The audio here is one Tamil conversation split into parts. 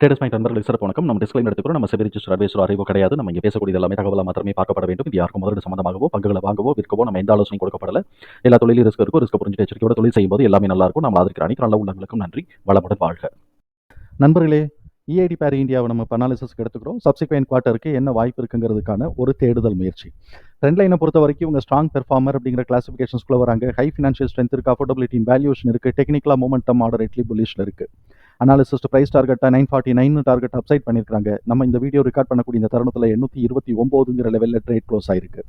ட்ரேடர்ஸ் பாயிண்ட் நண்பர்கள் சிறப்பு வணக்கம். நம்ம டிஸ்கிளைம் எடுத்துக்கிறோம் நம்ம செபி அட்வைசர் அறிவோ கிடையாது. நம்ம இங்கே பேசக்கூடிய எல்லாமே தகவலாக மாத்திரமே பார்க்கப்பட வேண்டும். இது யாருக்கும் முதலீடு சம்பந்தமாகவோ பங்குகளை வாங்கவோ விற்கவோ நம்ம எந்த ஆலோசனை கொடுக்கப்படல. எல்லா தொழிலும் ரிஸ்க் இருக்கும் ரிஸ்க் புரிஞ்சு எச்சரிக்கையோட தொழில் செய்யும்போது எல்லாமே நல்லா இருக்கும். நம்ம ஆதரிக்கிற அனைத்து நல்ல உள்ளங்களுக்கும் நன்றி. வளமுடன் வாழ்க. நண்பர்களே இஐடி பேர் இந்தியாவை நம்ம இப்போ அனாலிசிஸ்க்கு எடுத்துக்கிறோம். சப்சிக்வெண்ட் குவார்ட்டருக்கு என்ன வாய்ப்பு இருக்குங்கிறதுக்கான ஒரு தேடுதல் முயற்சி. ட்ரெண்ட் லைனை பொறுத்த வரைக்கும் இவங்க ஸ்ட்ராங் பெர்ஃபார்மர் அப்படிங்கிற கிளாசிஃபிகேஷன்ஸ்குள்ள வராங்க. ஹை ஃபினான்ஷியல் ஸ்ட்ரென்த் இருக்குது அஃபோர்டபிலிட்டி வேல்யூஷன் இருக்குது டெக்னிக்கலாக மூமெண்டம் மாடரேட்லி புலிஷில் இருக்கு. அனாலிசிஸ்ட் ப்ரைஸ் டார்கெட்டை nine forty nine target upside பண்ணியிருக்காங்க நம்ம இந்த வீடியோ ரெக்கார்ட் பண்ணக்கூடிய இந்த தருணத்தில் எண்ணூற்றி இருபத்தி ஒம்போதுங்கிற லெவலில் ட்ரேட் க்ளோஸ் ஆயிருக்கு.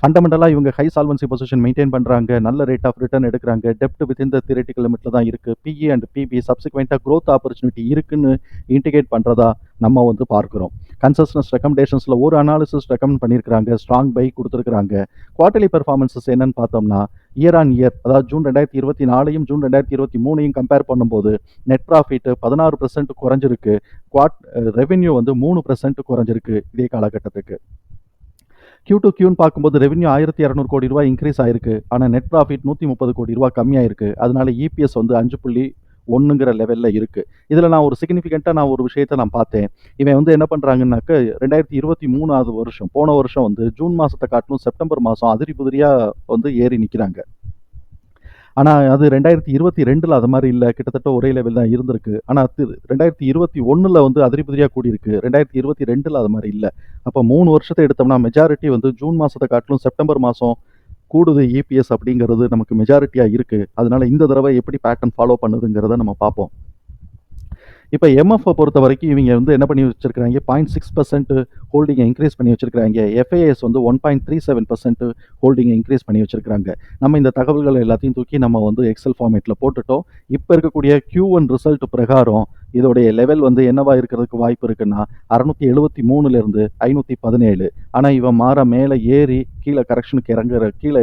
ஃபண்டமெண்டலாக இவங்க ஹை சால்வன்சி பொசிஷன் மெயின்டைன் பண்ணுறாங்க நல்ல ரேட் ஆஃப் ரிட்டர்ன் எடுக்கிறாங்க. டெப்ட் வித் இந்த தியரட்டிக்கல் லிமிட்டில் தான் இருக்குது பிஇ அண்ட் பிபி சப்சிக்வெண்ட்டாக க்ரோத் ஆப்பர்ச்சுனிட்டி இருக்குன்னு இண்டிகேட் பண்ணுறதா நம்ம வந்து பார்க்குறோம். கன்சஸ்டன்ஸ் ரெக்கமெண்டேஷன்ஸில் ஒரு அனாலிசிஸ் ரெக்கமெண்ட் பண்ணியிருக்காங்க ஸ்ட்ராங் பை கொடுத்துருக்காங்க குவார்டர்லி பெர்ஃபார்மன்ஸஸ் என்னன்னு பார்த்தோம்னா இயர் ஆன் இயர் அதாவது ஜூன் ரெண்டாயிரத்தி இருபத்தி நாலையும் ஜூன் ரெண்டாயிரத்தி இருபத்தி மூணையும் கம்பேர் பண்ணும்போது நெட் ப்ராஃபிட் பதினாறு பர்சன்ட் குறைஞ்சிருக்கு. குவாட் ரெவென்யூ வந்து மூணு பர்சன்ட் குறைஞ்சிருக்கு இதே காலகட்டத்துக்கு. கியூ டு கியூன்னு பார்க்கும்போது ரெவென்யூ ஆயிரத்தி இரநூறு கோடி ரூபாய் இன்க்ரீஸ் ஆயிருக்கு. ஆனால் நெட் ப்ராஃபிட் நூற்றி முப்பது கோடி ரூபாய் கம்மியாயிருக்கு. அதனால இபிஎஸ் வந்து அஞ்சு புள்ளி ஒன்றுங்கிற லெவலில் இருக்குது இதில் நான் ஒரு சிக்னிஃபிகண்ட்டாக நான் ஒரு விஷயத்தை நான் பார்த்தேன். இவன் வந்து என்ன பண்ணுறாங்கன்னாக்க ரெண்டாயிரத்தி இருபத்தி மூணாவது வருஷம் போன வருஷம் வந்து ஜூன் மாதத்தை காட்டிலும் செப்டம்பர் மாதம் அதிரி புதிரியாக வந்து ஏறி நிற்கிறாங்க ஆனால் அது ரெண்டாயிரத்தி இருபத்தி ரெண்டில் அது மாதிரி இல்லை. கிட்டத்தட்ட ஒரே லெவல் தான் இருந்திருக்கு. ஆனால் ரெண்டாயிரத்தி இருபத்தி ஒன்றில் வந்து அதிரிபதிரியாக கூடியிருக்கு. ரெண்டாயிரத்தி இருபத்தி ரெண்டில் அது மாதிரி இல்லை. அப்போ மூணு வருஷத்தை எடுத்தோம்னா மெஜாரிட்டி வந்து ஜூன் மாதத்தை காட்டிலும் செப்டம்பர் மாதம் கூடுது இபிஎஸ் அப்படிங்கிறது நமக்கு மெஜாரிட்டியாக இருக்குது அதனால் இந்த தடவை எப்படி பேட்டர்ன் ஃபாலோ பண்ணுதுங்கிறத நம்ம பார்ப்போம். இப்போ எம்எஃப்ஐ பொறுத்த வரைக்கும் இவங்க வந்து என்ன பண்ணி வச்சிருக்கிறாங்க? பாயிண்ட் சிக்ஸ் பர்சன்ட் ஹோல்டிங்கை இன்க்ரீஸ் பண்ணி வச்சுருக்காங்க எஃப்ஐஎஸ் வந்து one point three seven percent ஹோல்டிங்கை increase பண்ணி வச்சிருக்காங்க நம்ம இந்த தகவல்கள் எல்லாத்தையும் தூக்கி நம்ம வந்து எக்ஸல் ஃபார்மேட்டில் போட்டுட்டோம். இப்போ இருக்கக்கூடிய கியூ ஒன் ரிசல்ட் பிரகாரம் இதோடைய லெவல் வந்து என்னவா இருக்கிறதுக்கு வாய்ப்பு இருக்குன்னா அறுநூத்தி எழுபத்தி மூணுலேருந்து ஐநூற்றி பதினேழு. ஆனால் இவன் மாற மேலே ஏறி கீழே கரெக்ஷனுக்கு இறங்குற கீழே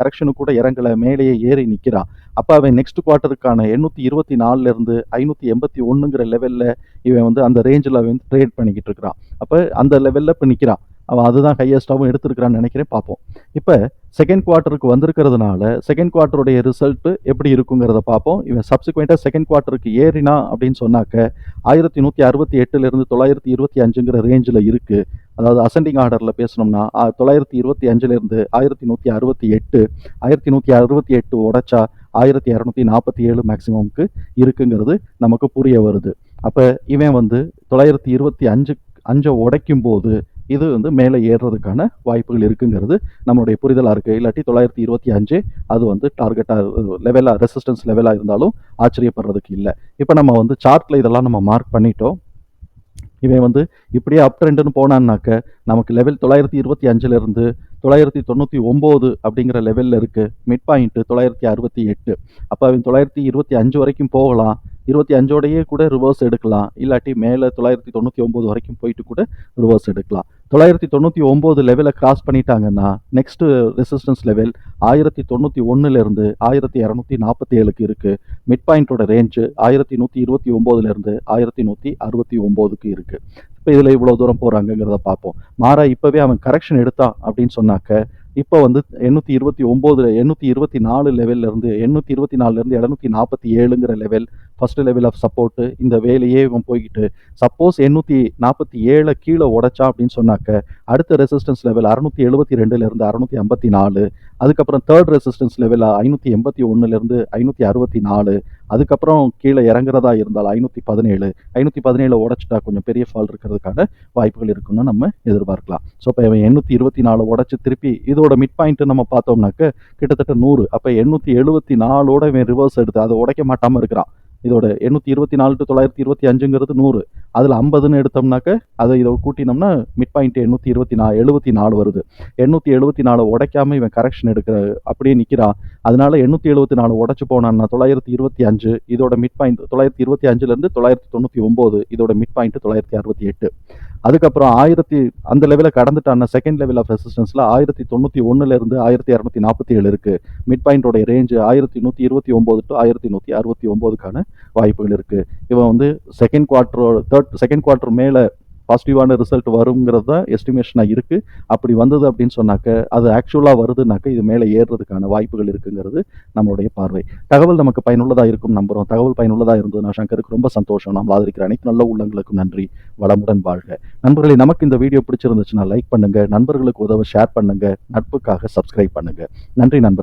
கரெக்ஷனுக்கு கூட இறங்கலை மேலேயே ஏறி நிற்கிறா அப்போ அவன் நெக்ஸ்ட் குவார்ட்டருக்கான எண்ணூற்றி இருபத்தி நாலுலேருந்து ஐநூற்றி எண்பத்தி ஒன்றுங்கிற லெவலில் இவன் வந்து அந்த ரேஞ்சில் அவன் ட்ரேட் பண்ணிக்கிட்டு இருக்கிறான். அப்போ அந்த லெவலில் இப்போ நிற்கிறான் அவன் அதுதான் ஹையஸ்ட்டாகவும் எடுத்திருக்கிறான்னு நினைக்கிறேன் பார்ப்போம். இப்போ செகண்ட் குவார்ட்டருக்கு வந்திருக்கிறதுனால செகண்ட் குவார்ட்டருடைய ரிசல்ட்டு எப்படி இருக்குங்கிறத பார்ப்போம். இவன் சப்சிக்வெண்ட்டாக செகண்ட் குவார்ட்டருக்கு ஏறினா அப்படின்னு சொன்னாக்க ஆயிரத்தி நூற்றி அறுபத்தி எட்டுலேருந்து தொள்ளாயிரத்தி இருபத்தி அஞ்சுங்கிற ரேஞ்சில் இருக்குது அதாவது அசெண்டிங் ஆர்டரில் பேசணும்னா தொள்ளாயிரத்தி இருபத்தி அஞ்சுலேருந்து ஆயிரத்தி நூற்றி அறுபத்தி எட்டு ஆயிரத்தி நூற்றி அறுபத்தி எட்டு உடைச்சா ஆயிரத்தி இரநூத்தி நாற்பத்தி ஏழு மேக்ஸிமம்க்கு இருக்குங்கிறது நமக்கு புரிய வருது. அப்போ இவன் வந்து தொள்ளாயிரத்தி இருபத்தி அஞ்சு அஞ்சை உடைக்கும் போது இது வந்து மேலே ஏறுறதுக்கான வாய்ப்புகள் இருக்குங்கிறது நம்மளுடைய புரிதலாக இருக்குது இல்லாட்டி தொள்ளாயிரத்தி இருபத்தி அஞ்சு அது வந்து டார்கெட்டாக லெவலாக ரெசிஸ்டன்ஸ் லெவலாக இருந்தாலும் ஆச்சரியப்படுறதுக்கு இல்லை. இப்போ நம்ம வந்து சார்ட்டில் இதெல்லாம் நம்ம மார்க் பண்ணிட்டோம். இவன் வந்து இப்படியே அப் ட்ரெண்டுன்னு போனான்னாக்க நமக்கு லெவல் தொள்ளாயிரத்தி இருபத்தி அஞ்சுலேருந்து தொள்ளாயிரத்தி தொண்ணூற்றி ஒம்பது அப்படிங்கிற லெவலில் இருக்குது மிட் பாயிண்ட்டு தொள்ளாயிரத்தி அறுபத்தி எட்டு. அப்போ அவன் தொள்ளாயிரத்தி இருபத்தி அஞ்சு வரைக்கும் போகலாம். இருபத்தி அஞ்சோடையே கூட ரிவர்ஸ் எடுக்கலாம். இல்லாட்டி மேலே தொள்ளாயிரத்தி தொண்ணூற்றி ஒம்பது வரைக்கும் போயிட்டு கூட ரிவர்ஸ் எடுக்கலாம். தொள்ளாயிரத்தி தொண்ணூற்றி ஒம்பது லெவலை கிராஸ் பண்ணிட்டாங்கன்னா நெக்ஸ்ட்டு ரெசிஸ்டன்ஸ் லெவல் ஆயிரத்தி தொண்ணூற்றி ஒன்றுலேருந்து ஆயிரத்தி இரநூத்தி நாற்பத்தி ஏழுக்கு இருக்குது மிட் பாயிண்டோட ரேஞ்சு ஆயிரத்தி நூற்றி இருபத்தி ஒம்போதுலேருந்து ஆயிரத்தி நூற்றி அறுபத்தி ஒம்போதுக்கு இருக்குது இப்போ இதில் இவ்வளோ தூரம் போகிறாங்கங்கிறத பார்ப்போம். மாறா இப்போவே அவன் கரெக்ஷன் எடுத்தான் அப்படின்னு சொன்னாக்க இப்போ வந்து எண்ணூற்றி இருபத்தி ஒம்போது எண்ணூற்றி இருபத்தி நாலு லெவல்லேருந்து எண்ணூற்றி இருபத்தி நாலுலேருந்து எழுநூற்றி நாற்பத்தி ஏழுங்கிற level first level of support இந்த வேலையே இவன் போய்கிட்டு சப்போஸ் எண்ணூற்றி நாற்பத்தி ஏழை கீழே உடைச்சா அப்படின்னு சொன்னாக்க அடுத்த ரெசிஸ்டன்ஸ் லெவல் அறுநூத்தி எழுபத்தி ரெண்டுலேருந்து அறுநூத்தி ஐம்பத்தி நாலு அதுக்கப்புறம் தேர்ட் ரெசிஸ்டன்ஸ் லெவல் ஐநூற்றி எண்பத்தி ஒன்றுலேருந்து ஐநூற்றி அறுபத்தி நாலு அதுக்கப்புறம் கீழே இறங்குறதா இருந்தால் ஐநூற்றி பதினேழு ஐநூற்றி பதினேழு உடச்சிட்டா கொஞ்சம் பெரிய ஃபால் இருக்கிறதுக்கான வாய்ப்புகள் இருக்குன்னு நம்ம எதிர்பார்க்கலாம். ஸோ இப்போ இவன் எண்ணூற்றி இருபத்தி நாலு உடச்சி திருப்பி இதோட மிட் பாயிண்ட்டு நம்ம பார்த்தோம்னாக்க கிட்டத்தட்ட நூறு அப்போ எண்ணூற்றி எழுபத்தி நாலோட இவன் ரிவர்ஸ் எடுத்து அதை உடைக்க மாட்டாமல் இருக்கிறான். இதோட எண்ணூற்றி இருபத்தி நாலு டு தொள்ளாயிரத்தி இருபத்தி அஞ்சுங்கிறது நூறு. அதில் ஐம்பதுன்னு எடுத்தோம்னாக்க அதை இதை கூட்டினோம்னா மிட் பாயிண்ட் எண்ணூற்றி இருபத்தி நாலு எழுபத்தி நாலு வருது. எண்ணூற்றி எழுபத்தி நாலு உடைக்காம இவன் கரெக்ஷன் எடுக்கிற அப்படியே நிற்கிறான் அதனால எண்ணூற்றி எழுபத்தி நாலு உடச்சி போனான்னா தொள்ளாயிரத்தி இருபத்தி அஞ்சு இதோட மிட் பாயிண்ட் தொள்ளாயிரத்தி இருபத்தி அஞ்சுலேருந்து தொள்ளாயிரத்தி தொண்ணூற்றி ஒம்பது இதோட மிட் பாயிண்ட் தொள்ளாயிரத்தி அறுபத்தி எட்டு. அதுக்கப்புறம் ஆயிரத்தி அந்த லெவலில் கடந்துட்டான செகண்ட் லெவல் ஆஃப் ரெசிஸ்டன்ஸில் ஆயிரத்தி தொண்ணூற்றி ஒன்றுலேருந்து ஆயிரத்தி இரநூத்தி நாற்பத்தி ஏழு இருக்குது மிட் பாயிண்டோடைய ரேஞ்சு ஆயிரத்தி நூற்றி இருபத்தி ஒம்பது டு ஆயிரத்தி நூற்றி அறுபத்தி ஒம்போதுக்கான வாய்ப்புகள் இருக்குது இவன் வந்து second quarter third quarter second quarter மேலே பாசிட்டிவான ரிசல்ட் வருங்கிறது தான் எஸ்டிமேஷனாக இருக்குது அப்படி வந்தது அப்படின்னு சொன்னாக்க அது ஆக்சுவலாக வருதுனாக்க இது மேலே ஏறுறதுக்கான வாய்ப்புகள் இருக்குங்கிறது நம்மளுடைய பார்வை. தகவல் நமக்கு பயனுள்ளதாக இருக்கும் நம்புகிறோம் தகவல் பயனுள்ளதாக இருந்ததுன்னா சங்கருக்கு ரொம்ப சந்தோஷம். நாம் ஆதரிக்கிற அனைத்து நல்ல உள்ளங்களுக்கும் நன்றி. வளமுடன் வாழ்க. நண்பர்களை நமக்கு இந்த வீடியோ பிடிச்சிருந்துச்சுன்னா லைக் பண்ணுங்கள் நண்பர்களுக்கு உதவ ஷேர் பண்ணுங்கள் நட்புக்காக சப்ஸ்கிரைப் பண்ணுங்கள் நன்றி நண்பர்கள்.